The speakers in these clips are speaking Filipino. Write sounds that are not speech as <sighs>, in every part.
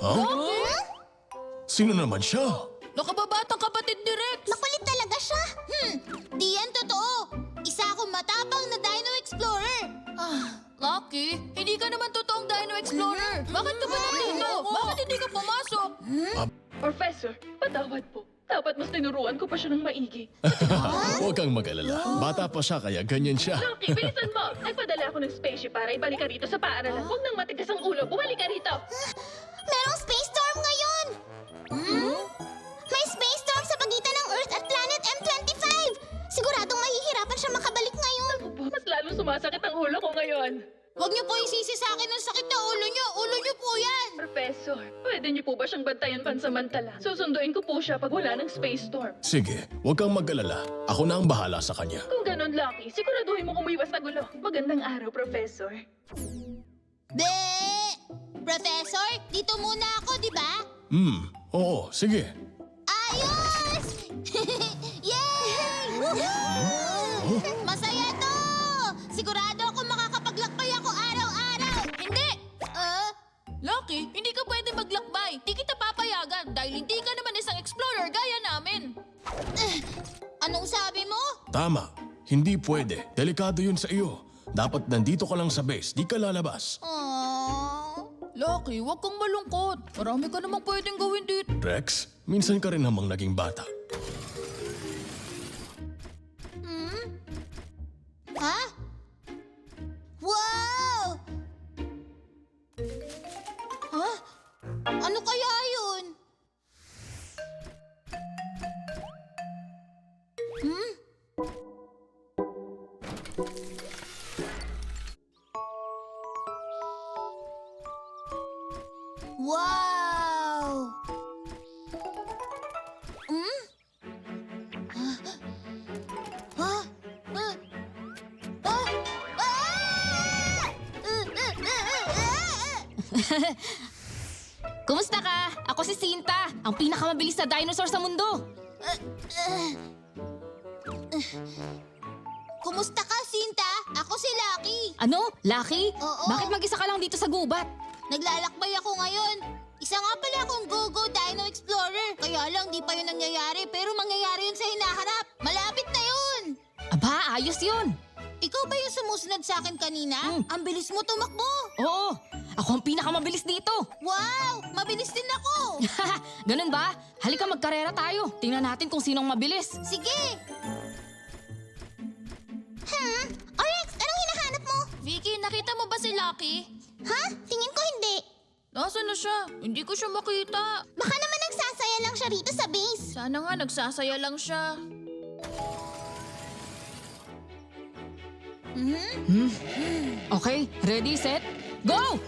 Huh? Sino naman siya? Nakababatang kapatid ni Rex. Makulit talaga siya. Hmm, di yan totoo. Isa akong matapang na Dino Explorer. Ah, Lucky, hindi ka naman totoong Dino Explorer. Bakit ka ba nandito? Bakit hindi ka pumasok? Professor, patawad po. Dapat mas tinuruan ko pa siya ng maigi. <laughs> Huwag kang mag-alala. Bata pa siya kaya ganyan siya. Lucky, bilisan mo! Nagpadala ako ng spaceship para ibalik ka rito sa paaralan. Huwag nang matigas ang ulo. Bumalik ka rito! <laughs> Merong space storm ngayon. Hmm? May space storm sa pagitan ng Earth at planet M25. Siguradong mahihirapan siya makabalik ngayon. Mas lalong sumasakit ang ulo ko ngayon. Huwag niyo po isisi sa akin ang sakit na ulo niyo. Ulo niyo po yan. Professor, pwede niyo po ba siyang bantayan pansamantala? Susunduin ko po siya pag wala ng space storm. Sige, huwag kang mag-alala. Ako na ang bahala sa kanya. Kung ganon, Lucky, siguraduhin mo kumiwas sa gulo. Magandang araw, Professor. Be! Professor, dito muna ako, di ba? Hmm, oo, sige. Ayos! <laughs> Yay! Masaya to! Sigurado ako makakapaglakbay ako araw-araw. Hindi! Ah? Lucky, hindi ka pwede maglakbay. Di kita papayagan dahil hindi ka naman isang explorer gaya namin. <sighs> Anong sabi mo? Tama. Hindi pwede. Delikado yun sa iyo. Dapat nandito ka lang sa base, di ka lalabas. Aww. Lucky, huwag kang malungkot. Marami ka namang pwedeng gawin dito. Rex, minsan ka rin namang naging bata. Ha? Wow! Ha? Ano kaya <laughs> Kumusta ka? Ako si Sinta, ang pinakamabilis na dinosaur sa mundo. Kumusta ka, Sinta? Ako si Lucky. Ano? Lucky? Oo. Bakit mag-isa ka lang dito sa gubat? Naglalakbay ako ang pinakamabilis dito. Wow! Mabilis din ako. <laughs> Ganun ba? Halika magkarera tayo. Tingnan natin kung sinong mabilis. Sige. Hmm? Orex, anong hinahanap mo? Vicky, nakita mo ba si Lucky? Ha? Tingin ko hindi. Nasaan na siya? Hindi ko siya makita. Baka naman nagsasaya lang siya rito sa base. Sana nga nagsasaya lang siya. Okay, ready, set, go!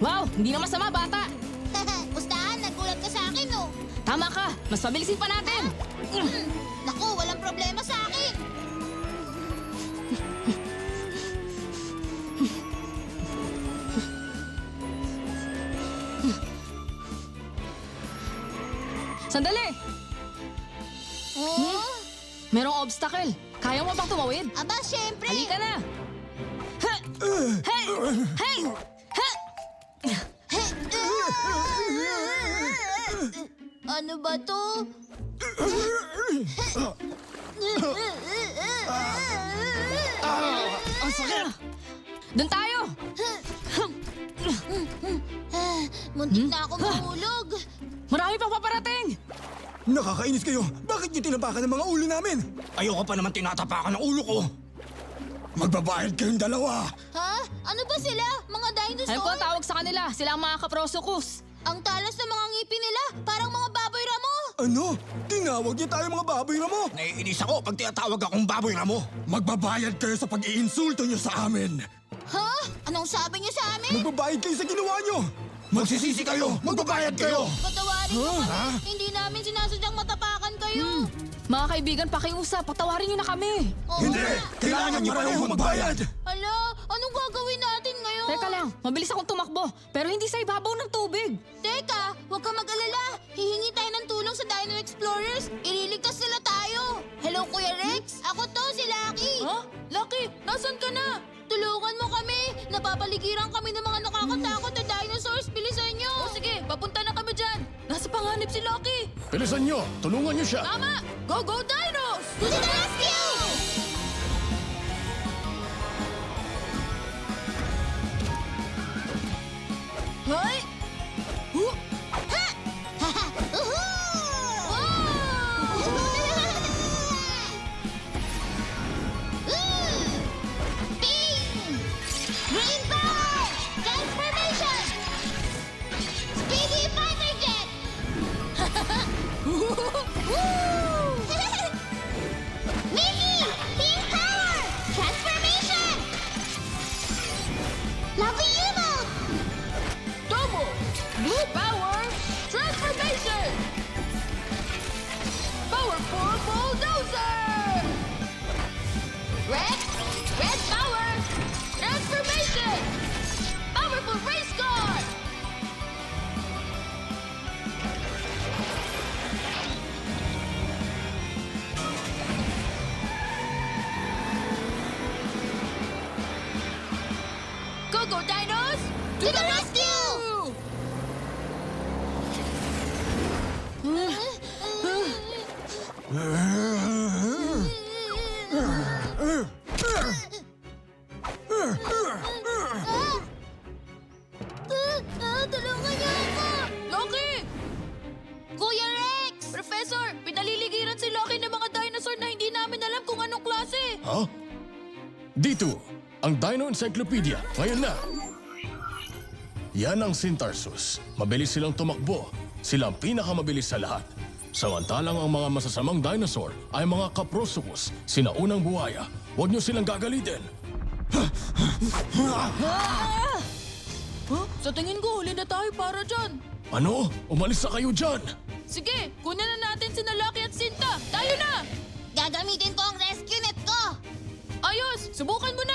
Wow, hindi na masama, bata. <laughs> Pustahan, nagulat ka sa akin, oh. Tama ka, mas mabilisin pa natin. Hmm, Naku, walang problema sa akin. Sandali, Oh? merong obstacle. Kaya mo bang tumawid? Aba, syempre. Halika na! Ha! Hey! Hey! Ha! Ano ba to? Ang sakit! Doon tayo! Muntik na ako mahulog. Marami pang paparating! Nakakainis kayo! Bakit niyo tinapakan ng mga ulo namin? Ayoko pa naman tinatapakan ng ulo ko! Magbabayad kayong dalawa! Ha? Ano ba sila? Mga Alam ko dinosaur? ang tawag sa kanila. Sila ang mga kaprosukus. Ang talas ng mga ngipin nila. Parang mga baboy ramo. Ano? Tinawag niyo tayo mga baboy ramo? Naiinis ako pag tinatawag akong baboy ramo. Magbabayad kayo sa pag-iinsulto niyo sa amin! Ha? Anong sabi niyo sa amin? Magbabayad kayo sa ginawa niyo! Magsisisi kayo! Magbabayad kayo! Patawarin niyo kami. Hindi namin sinasadyang matapakan kayo. Mga kaibigan, pakiusap. Patawarin niyo na kami. Oo Hindi! nga. Kailangan niyo pareho magbayad! Hala, anong gagawin natin ngayon? Teka lang, mabilis akong tumakbo. Pero hindi sa ibabaw ng tubig. Teka, huwag ka mag-alala. Hihingi tayo ng tulong sa Dino Explorers. Ililigtas sila tayo. Hello, Kuya Rex. Ako to, si Lucky. Ha? Lucky, nasan ka na? Tulungan mo kami. Napapaligiran kami ng mga nakakatakot na dinosaurs. Panganib si Lucky. Bilisan nyo! Tulungan nyo siya! Tama! Go, go, Dinos! To the rescue! Hoy! Huh? Tulungan niyo ako! Loki! Kuya Rex! Professor, pinaliligiran si Loki ng mga dinosaur na hindi namin alam kung anong klase. Ha? Dito, ang Dino Encyclopedia. Ngayon na. Yan ang Sintarsus. Mabilis silang tumakbo. Sila ang pinakamabilis sa lahat. Samantalang ang mga masasamang dinosaur ay mga Kaprosuchus, sinaunang buhaya. Huwag niyo silang gagalitin. Huh? Sa tingin ko, huli na tayo para dyan. Ano? Umalis na kayo dyan! Sige, kunin na natin si Loki at Sinta. Tayo na! Gagamitin ko ang rescue net ko! Ayos, subukan mo na.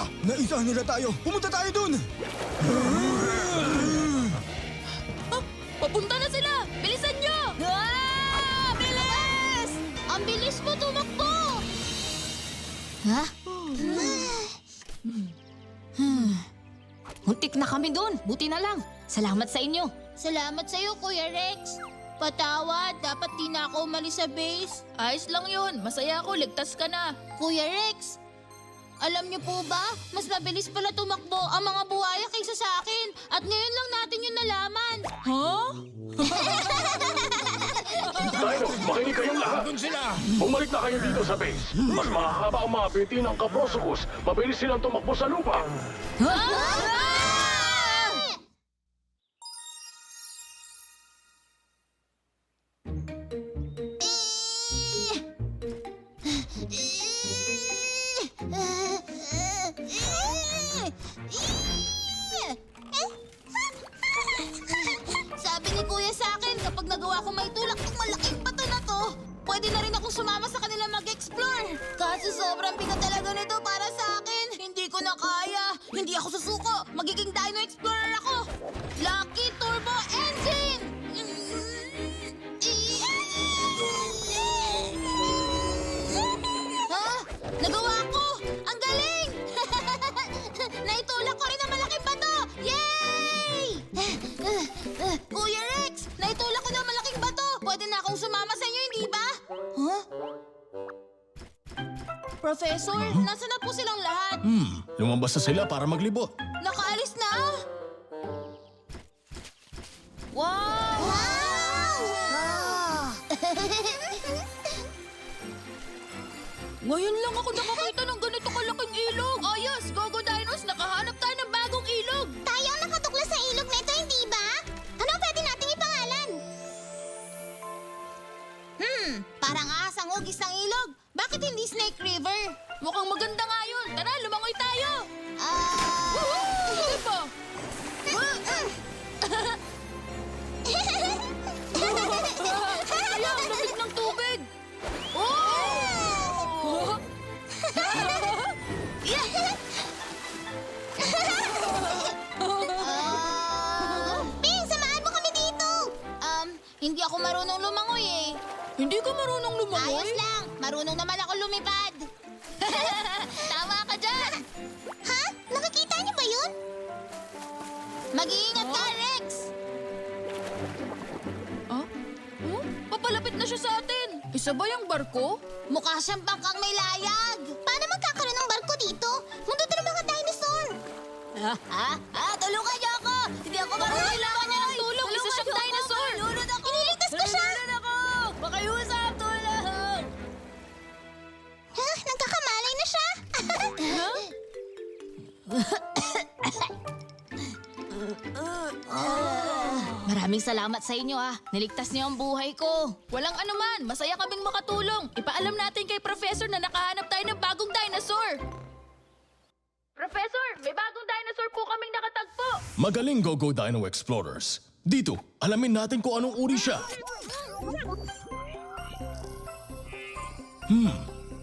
Tumatakas na sila! Naisa nila tayo! Pumunta tayo dun! Ah, papunta na sila. Bilisan nyo. Ah! Bilis! Ang bilis mo tumakbo! Ha? Muntik na kami doon. Buti na lang. Salamat sa inyo. Salamat sa'yo, Kuya Rex. Patawad, dapat di na ako umalis sa base. Ayos lang yun. Masaya ako. Ligtas ka na. Kuya Rex, alam niyo po ba, mas mabilis pala tumakbo ang mga buhaya kaysa sa akin. At ngayon lang natin yun nalaman. Huh? Dino, makinig kayong lahat! Doon sila! Bumalik na kayo dito sa base. Mas mahahaba ang mga biti ng Kaprosuchus. Mabilis silang tumakbo sa lupa. Ah! Lumabas sila para maglibo. Nakaalis na! Wow! Wow! Ngayon lang ako nakakita ng ganito kalaking ilog. Ah, Ayos, Gogo Dinos, nakahanap tayo ng bagong ilog. Tayo ang nakatuklas sa ilog na ito, hindi ba? Ano ang pwede nating ipangalan? Hmm, parang asang ugis ng ilog. Bakit hindi Snake River? Mukhang maganda nga yun. Tara, lumangoy tayo! Ping, samahan mo kami dito! Um, hindi ako marunong lumangoy eh. Hindi ka marunong lumangoy? Ayos lang, marunong naman ako lumipad. <laughs> Isa ba yung barko? Mukha siyang bangkang may layag. Paano magkakaroon ng barko dito? Mundo ng mga dinosaur. Ha? Ha? Ha? Tulungan niyo ako! Hindi ako marunong Maraming salamat sa inyo ah. Niligtas niyo ang buhay ko. Walang anuman. Masaya kaming makatulong. Ipaalam natin kay Professor na nakahanap tayo ng bagong dinosaur. Professor, may bagong dinosaur po kaming nakatagpo. Magaling Go-Go Dino Explorers. Dito, alamin natin kung anong uri siya. Hmm,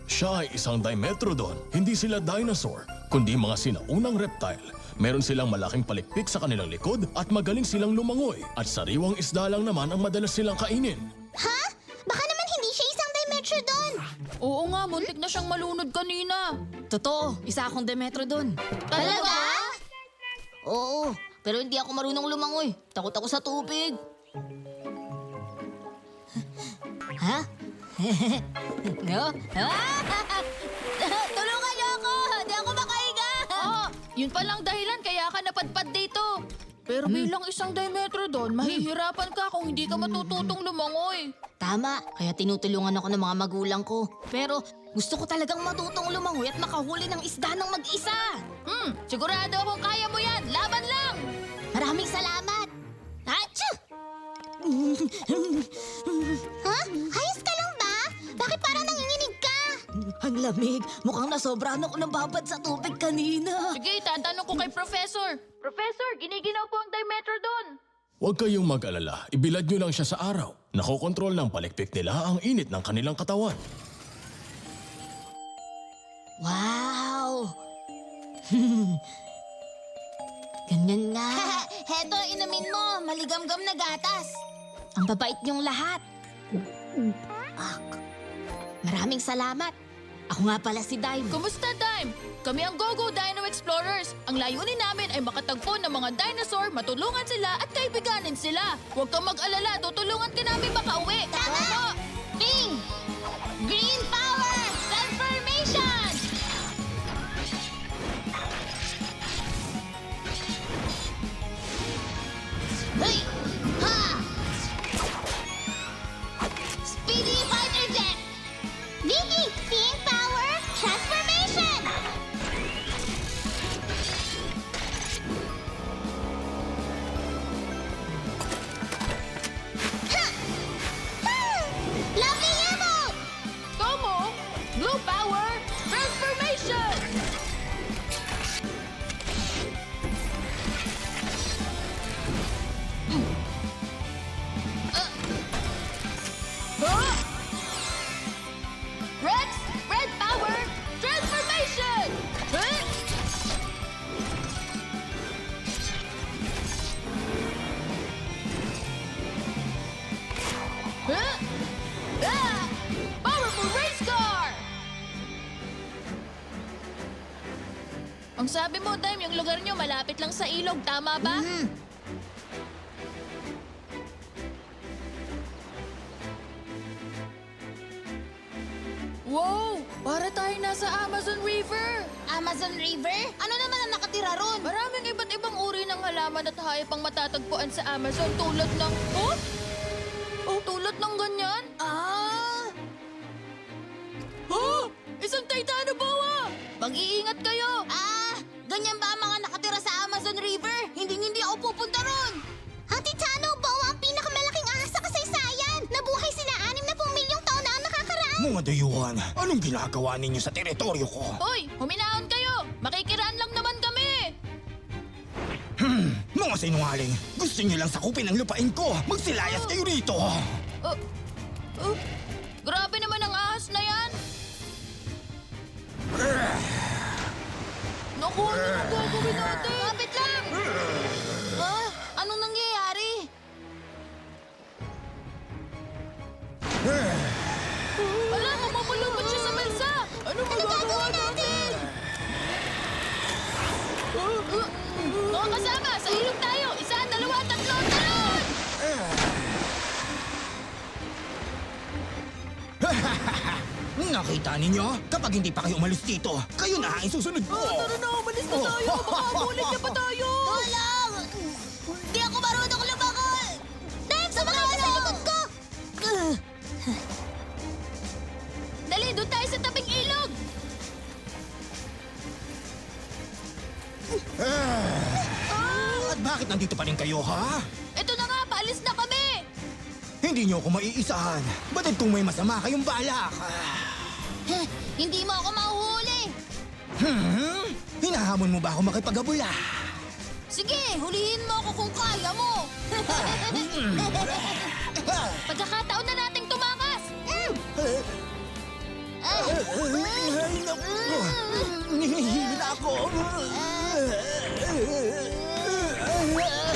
siya ay isang Dimetrodon. Hindi sila dinosaur, kundi mga sinaunang reptile. Meron silang malaking palikpik sa kanilang likod at magaling silang lumangoy. At sariwang isda lang naman ang madalas silang kainin. Ha? Baka naman hindi siya isang Dimetrodon. Oo nga, muntik na siyang malunod kanina. Totoo, isa akong Demetrodon. Talaga? Oo, pero hindi ako marunong lumangoy. Takot ako sa tubig. <laughs> ha? <laughs> no? Tulungan <laughs> yun palang dahilan kaya ka napadpad dito. Pero bilang isang Dimetrodon, mahihirapan ka kung hindi ka matututong lumangoy. Tama, kaya tinutulungan ako ng mga magulang ko. Pero gusto ko talagang matutong lumangoy at makahuli ng isda ng mag-isa. Hmm, sigurado akong kaya mo yan. Laban lang! Maraming salamat! Achoo! <laughs> ha? Ayos Ang lamig. Mukhang nasobrahan ako ng babad sa tubig kanina. Sige, tatanong ko kay Professor. Professor, giniginaw po ang Dimetrodon. Huwag kayong mag-alala, ibilad nyo lang siya sa araw. Nakokontrol ng palikpik nila ang init ng kanilang katawan. Wow! <laughs> Ganyan nga. <laughs> Heto, inumin mo. Maligamgam na gatas. Ang babait niyong lahat. Ah, maraming salamat. Ako nga pala si Dime. Kumusta, Dime? Kami ang GoGo Dino Explorers. Ang layunin namin ay makatagpo ng mga dinosaur, matulungan sila at kaibiganin sila. Huwag kang mag-alala, tutulungan ka namin makauwi. Tama! Ping! Ang sabi mo, Dime, yung lugar nyo malapit lang sa ilog, tama ba? Wow! Para tayo nasa Amazon River! Amazon River? Ano naman ang nakatira ron? Maraming iba't ibang uri ng halaman at hayop ang matatagpuan sa Amazon tulad ng... Oh? Oh, tulad ng ganyan? Ah! Oh! Isang Ganyan ba ang mga nakatira sa Amazon River? Hindi hindi ako pupunta ron. Ang Titano Boa ang pinakamalaking ahas sa kasaysayan. Nabuhay sila anim na pong milyong taon na ang nakakaraan. Mga dayuhan, anong ginagawa ninyo sa teritoryo ko? Hoy, huminahon kayo! Makikiraan lang naman kami! Mga sinungaling, gusto niyo lang sakupin ang lupain ko. Magsilayas kayo rito. Oh, oh, Naku, ano nang gagawin natin? Kapit lang! Nakita ninyo? Kapag hindi pa kayo umalis dito, kayo na ang susunod ko. na, umalis na tayo! <laughs> Baka abulit niya pa tayo! Tulong! Di ako marunong lumangoy! Dahil sumakay ka sa likod ko! Dali, doon tayo sa tabing ilog! At bakit nandito pa rin kayo, ha? Ito na nga, paalis na kami! Hindi niyo ako maiisahan. Batid kung may masama kayong balak. Heh, <laughs> Hindi mo ako mahuhuli! Hmm? Hinahamon mo ba ako makipagabula? Sige, hulihin mo ako kung kaya mo! <laughs> Pagkakataon na nating tumakas! Mm. Ay, Ay, naku! Nihihilo na ako! Ah,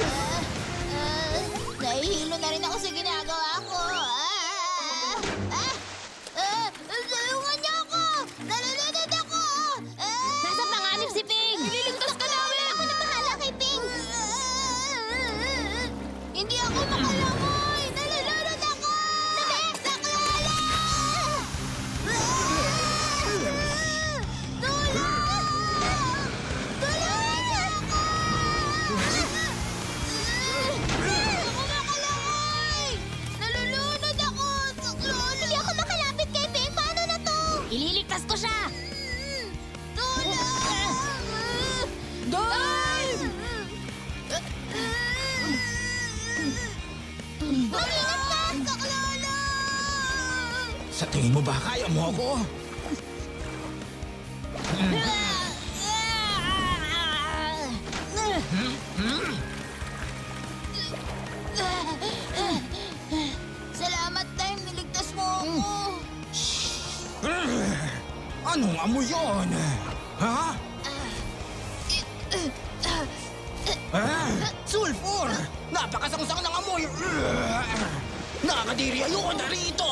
ayoko na rito! <laughs>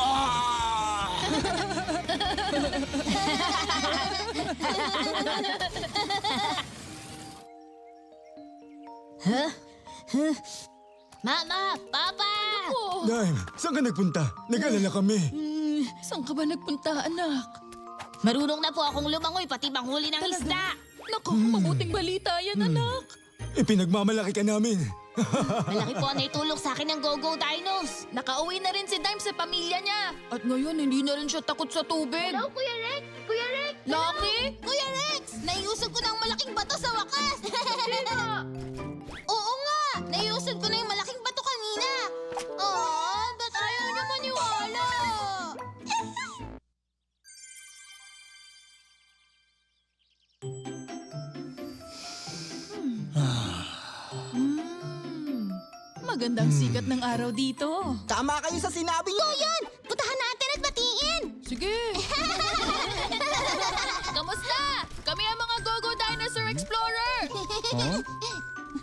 Mama, Papa! Oh, Dime, saan ka nagpunta? Nag-alala kami. saan ka ba nagpunta, anak? Marunong na po akong lumangoy, pati manghuli ng isda. Naku, mabuting balita yan, anak. Ipinagmamalaki ka namin. Malaki po ang <laughs> naitulong sa akin ng Go-Go Dinos. Nakauwi na rin si Dime sa pamilya niya. At ngayon, hindi na rin siya takot sa tubig. Hello, Kuya Rex! Kuya Rex! Lucky? Kuya Rex! Naiusog ko na ang malaking bato sa wakas! <laughs> Oo nga! Naiusog ko na yung malaking bato kanina! Oh, Magandang sikat ng araw dito. Tama kayo sa sinabi niyo! Yan! Puntahan natin at batiin! Sige. <laughs> Kamusta? Kami ang mga Go-Go Dinosaur Explorer.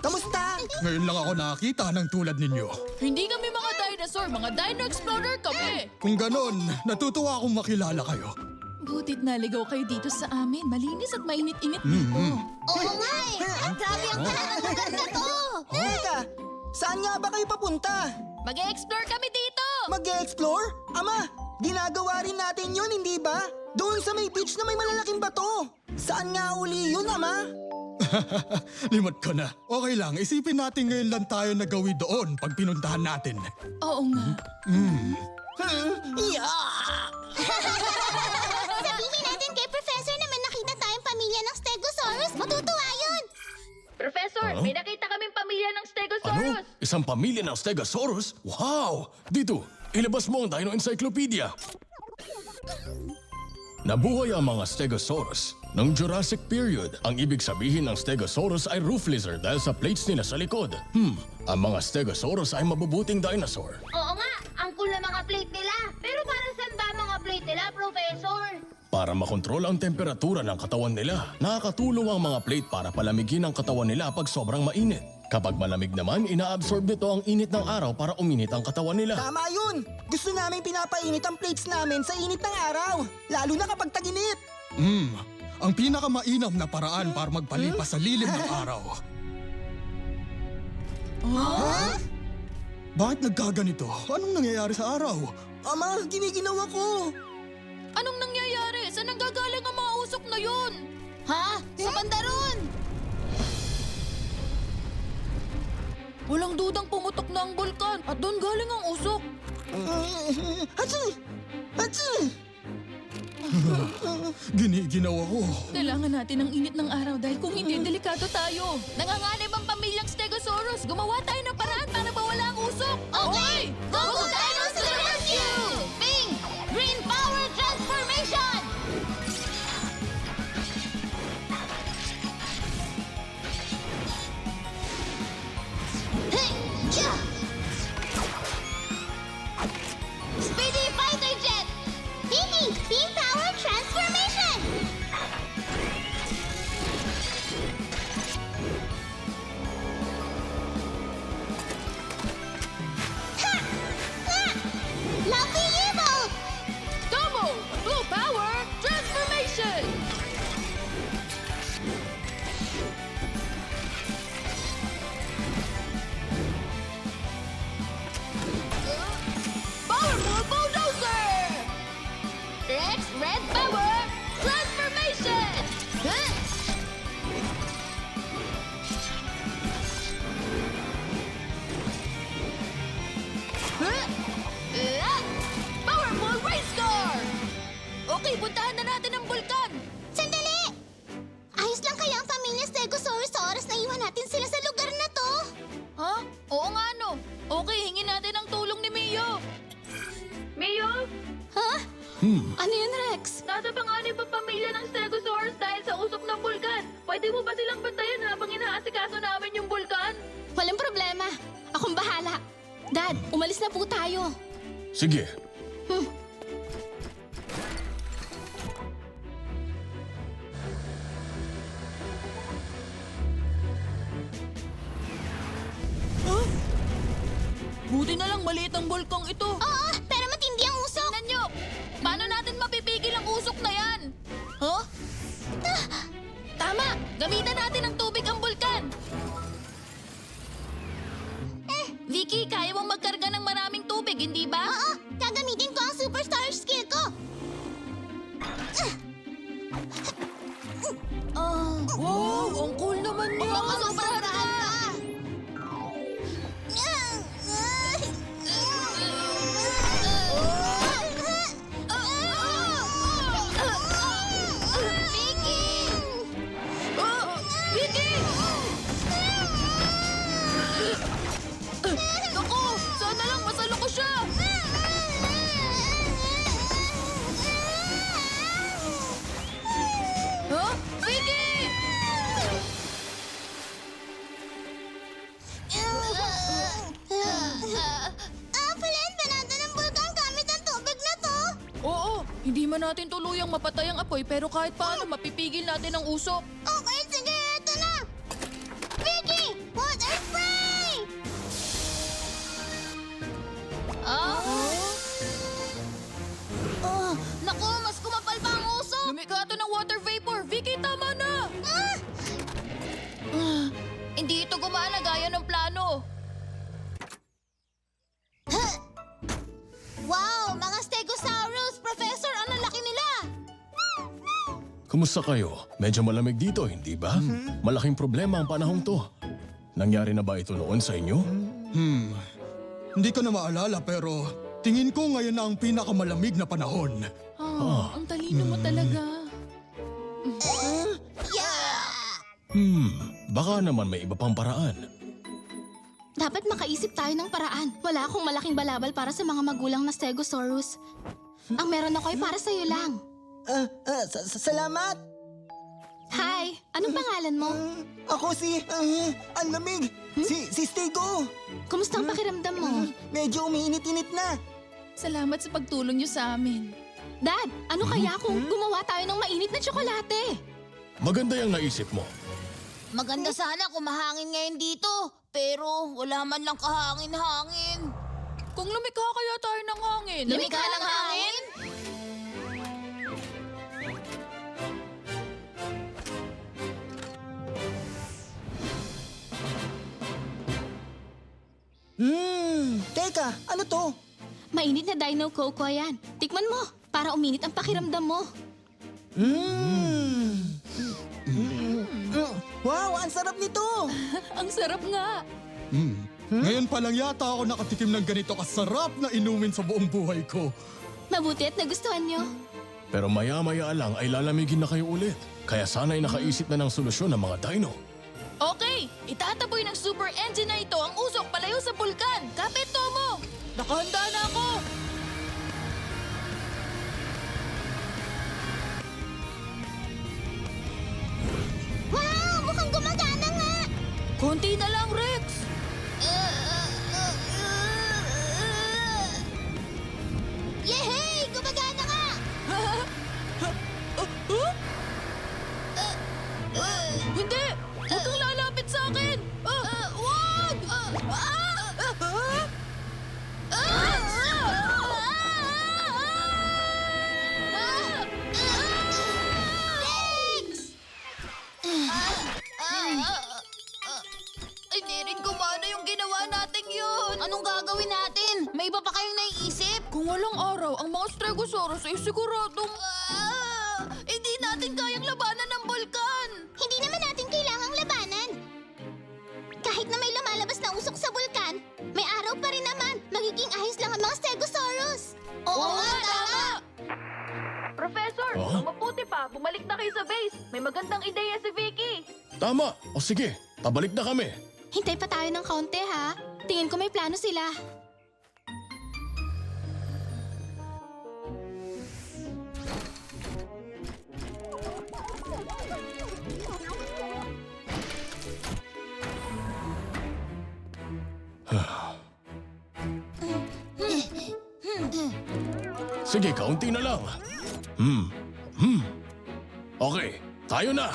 Kamusta? Ngayon lang ako nakakita ng tulad ninyo. Hindi kami mga dinosaur, mga Dino Explorer kami. Kung ganon, natutuwa akong makilala kayo. Butit naligaw kayo dito sa amin. Malinis at mainit-init dito. Oo nga eh! Grabe ang tahan ng lugar na to! Teka, saan nga ba kayo papunta? Mag-explore kami dito. Mag-explore? Ama, ginagawa rin natin yun, hindi ba? Doon sa may beach na may malalaking bato. Saan nga uli yun, Ama? <laughs> Limot ko na. Okay lang, isipin natin ngayon lang tayo nagawi doon pag pinuntahan natin. Oo nga. <laughs> Yeah! <laughs> Isang pamilya ng Stegosaurus? Wow! Dito, ilabas mo ang Dino Encyclopedia. Nabuhay ang mga Stegosaurus. Noong Jurassic period, ang ibig sabihin ng Stegosaurus ay roof lizard dahil sa plates nila sa likod. Hmm, ang mga Stegosaurus ay mabubuting dinosaur. Oo Para makontrol ang temperatura ng katawan nila, nakakatulong ang mga plate para palamigin ang katawan nila pag sobrang mainit. Kapag malamig naman, inaabsorb nito ang init ng araw para uminit ang katawan nila. Tama yun! Gusto namin pinapainit ang plates namin sa init ng araw. Lalo na kapag taginit. Hmm, ang pinakamainam na paraan para magpalipas sa lilim ng araw. Bakit nagkaganito? Anong nangyayari sa araw? Ama, giniginawa ko. Anong na yun? Ha? Sa bandaron! Walang dudang pumutok na ang bulkan at doon galing ang usok. <laughs> Hatsi! Hatsi! <laughs> Giniginawa ko. Kailangan natin ng init ng araw dahil kung hindi, <laughs> delikado tayo. Nanganganib ang pamilyang Stegosaurus. Gumawa tayo pamilya ng Stegosaurus dahil sa usok ng bulkan. Pwede mo ba silang bantayan habang inaasikaso namin yung bulkan? Walang problema. Akong bahala. Dad, umalis na po tayo. sige. Buti na lang maliit ang bulkang ito. Kahit paano mapipigil natin ang usok. Kumusta kayo? Medyo malamig dito, hindi ba? Malaking problema ang panahong to. Nangyari na ba ito noon sa inyo? Hmm, hindi ko na maalala pero tingin ko ngayon na ang pinakamalamig na panahon. Ah, ang talino mo talaga. Yeah! Hmm, Baka naman may iba pang paraan. Dapat makaisip tayo ng paraan. Wala akong malaking balabal para sa mga magulang na Stegosaurus. Ang meron ako ay para sa'yo lang. Ah, ah, sa- sa- salamat! Hi! Anong pangalan mo? Mm, Ako si... ah, ang lamig! Si, si Stego! Kumusta ang pakiramdam mo? Medyo umiinit-init na. Salamat sa pagtulong niyo sa amin. Dad, ano kaya kung gumawa tayo ng mainit na tsokolate? Maganda yung naisip mo. Maganda sana kung mahangin ngayon dito. Pero wala man lang kahangin-hangin. Kung lumikha kaya tayo ng hangin. Lumikha ng hangin? Hmm, teka, ano to? Mainit na Dino Coco yan. Tikman mo, para uminit ang pakiramdam mo. Mmm. Wow, ang sarap nito! <laughs> Ang sarap nga. Ngayon pa lang yata ako nakatikim ng ganito kasarap na inumin sa buong buhay ko. Mabuti at nagustuhan nyo. Pero maya-maya lang ay lalamigin na kayo ulit. Kaya sana'y nakaisip na ng solusyon ng mga dino. Okay, itataboy ng super engine na ito ang usok palayo sa bulkan. Kapit, Tomo! Nakahanda na ako! Wow! Mukhang gumagana nga! Konti na lang, Rex! Ang mga Stegosaurus. Oo, nga, tama. Professor, Oh? ang mabuti pa, bumalik na kayo sa base. May magandang ideya si Vicky. Tama! O sige, pabalik na kami. Hintay pa tayo ng kaunti ha. Tingin ko may plano sila. Sige, kaunti na lang. Hmm. Hmm. Okay, tayo na.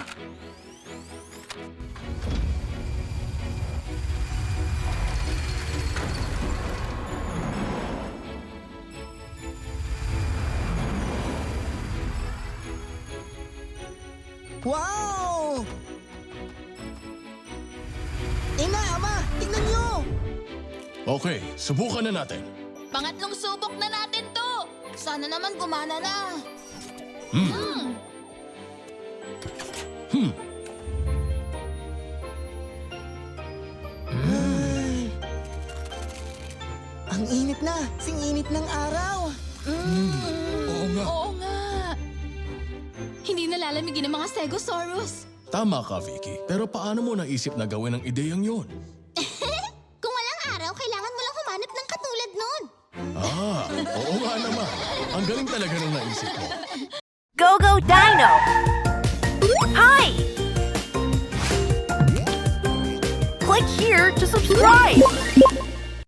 Wow! Ina, ama, tingnan nyo! Okay, subukan na natin. Pangatlong subok na natin! Sana naman gumana na. Ang init na, sing init ng araw. Oo nga. Oo nga! Hindi nalalamigin ng mga Stegosaurus. Tama ka, Vicky. Pero paano mo naisip na gawin ang ideyang yun? Talaga naisip mo. Go Go Dino! Hi! Click here to subscribe!